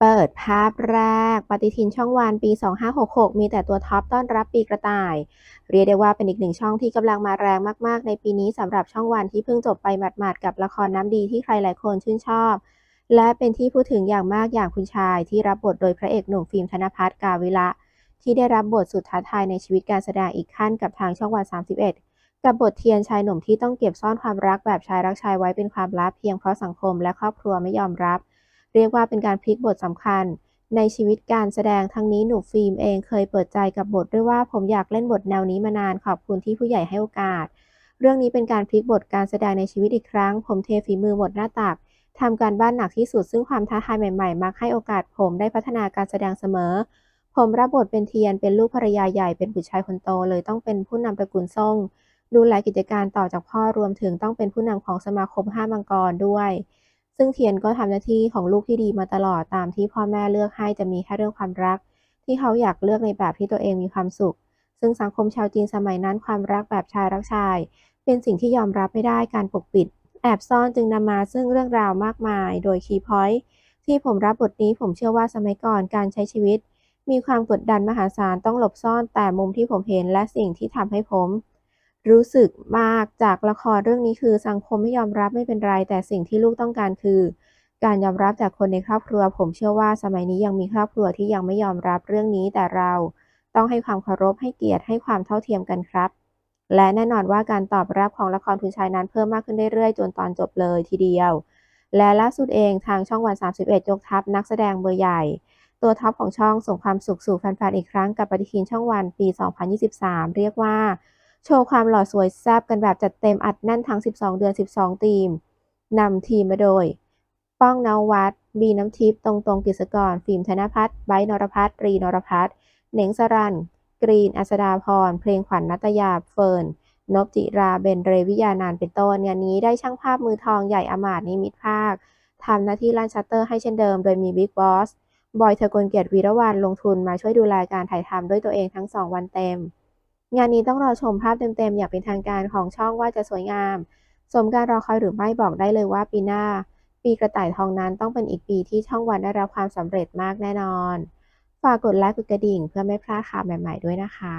เปิดภาพแรก ปฏิทินช่องวันปี 2566 มีแต่ตัวท็อปต้อนรับปีกระต่าย เรียกได้ว่าเป็นอีกหนึ่งช่องที่กำลังมาแรงมากๆ ในปีนี้สำหรับช่องวันที่เพิ่งจบไปหมาดๆกับละครน้ำดีที่ใครหลายคนชื่นชอบ และเป็นที่พูดถึงอย่างมากอย่างคุณชายที่รับบทโดยพระเอกหนุ่มฟิล์มธนพัฒน์กาวิระที่ได้รับบทสุดท้าทายในชีวิตการแสดงอีกขั้นกับทางช่องวัน 31 กับบทเทียนชายหนุ่มที่ต้องเก็บซ่อนความรักแบบชายรักชายไว้เป็นความลับเพียงเพราะสังคมและครอบครัวไม่ยอมรับ เรียกว่าเป็นการพลิกบทสำคัญ ในชีวิตการแสดงทั้งนี้หนุ่มฟิล์มเองเคยเปิดใจกับบทด้วยว่าผมอยากเล่นบทแนวนี้มานานขอบคุณที่ผู้ใหญ่ให้โอกาส เรื่องนี้เป็นการพลิกบทการแสดงในชีวิตอีกครั้ง ผมเทฝีมือหมดหน้าตักทำการบ้านหนักที่สุดซึ่งความท้าทายใหม่ๆ มักให้โอกาสผมได้พัฒนาการแสดงเสมอ ผมรับบทเป็นเทียนเป็นลูกภรรยาใหญ่เป็นบุตรชายคนโตเลยต้องเป็นผู้นำตระกูลซ่งดูแลกิจการต่อจากพ่อรวมถึงต้องเป็นผู้นำของสมาคมห้ามังกรด้วย ซึ่งเทียนก็ทำหน้าที่ของลูกที่ดีมาตลอดตามที่พ่อแม่เลือกให้จะมีแค่เรื่องความรัก ที่เขาอยากเลือกในแบบที่ตัวเองมีความสุข ซึ่งสังคมชาวจีนสมัยนั้นความรักแบบชายรักชาย เป็นสิ่งที่ยอมรับไม่ได้การปกปิด แอบซ่อนจึงนำมาซึ่งเรื่องราวมากมาย โดยคีย์พอยท์ที่ผมรับบทนี้ผมเชื่อว่าสมัยก่อนการใช้ชีวิต มีความกดดันมหาศาลต้องหลบซ่อนแต่มุมที่ผมเห็นและสิ่งที่ทำให้ผม รู้สึกมากจากละครเรื่องนี้คือสังคมไม่ยอมรับไม่เป็นไร แต่สิ่งที่ลูกต้องการคือ การยอมรับจากคนในครอบครัว ผมเชื่อว่าสมัยนี้ยังมีครอบครัวที่ยังไม่ยอมรับเรื่องนี้แต่เราต้องให้ความเคารพให้เกียรติให้ความเท่าเทียมกันครับ และแน่นอนว่าการตอบรับของละครคุณชายนั้นเพิ่มมากขึ้นเรื่อยๆจนตอนจบเลยทีเดียว และล่าสุดเองทางช่องวัน 31 ยกทัพนักแสดงเบอร์ใหญ่ ตัวท็อปของช่องส่งความสุขสู่แฟนๆอีกครั้งกับปฏิทินช่องวันปี 2023 เรียกว่า โชว์ความหล่อสวยแซ่บกันแบบจัดเต็มอัดแน่นทั้ง 12 เดือน 12 ทีม นำทีมมาโดย ป้องนวัดบีน้ำทิพย์ตรงตรงกิจกร ฟิล์มธนพัฒน์ไบนรพัฒน์รีนรพัฒน์เหน่งสรัน กรีน อัสดาพร เพลงขวัญนัตยา เฟิร์นนพจิรา เบนเรวิยานานเป็นต้นงานนี้ได้ช่างภาพมือทองใหญ่อมาตนิมิตภาค ทำหน้าที่ลั่นชัตเตอร์ให้เช่นเดิม โดยมีบิ๊กบอส บอยเทอร์กลเกียรติวีรวันลงทุนมาช่วยดูแลการถ่ายทำด้วยตัวเองทั้ง2วันเต็ม งานนี้ต้องรอชมภาพเต็มๆ อย่างเป็นทางการของช่องว่าจะสวยงาม สมการรอคอยหรือไม่บอกได้เลยว่าปีหน้า ปีกระต่ายทองนั้นต้องเป็นอีกปีที่ช่องวันได้รับความสำเร็จมากแน่นอน ฝากกดไลค์กดกระดิ่งเพื่อไม่พลาดข่าวใหม่ๆด้วยนะคะ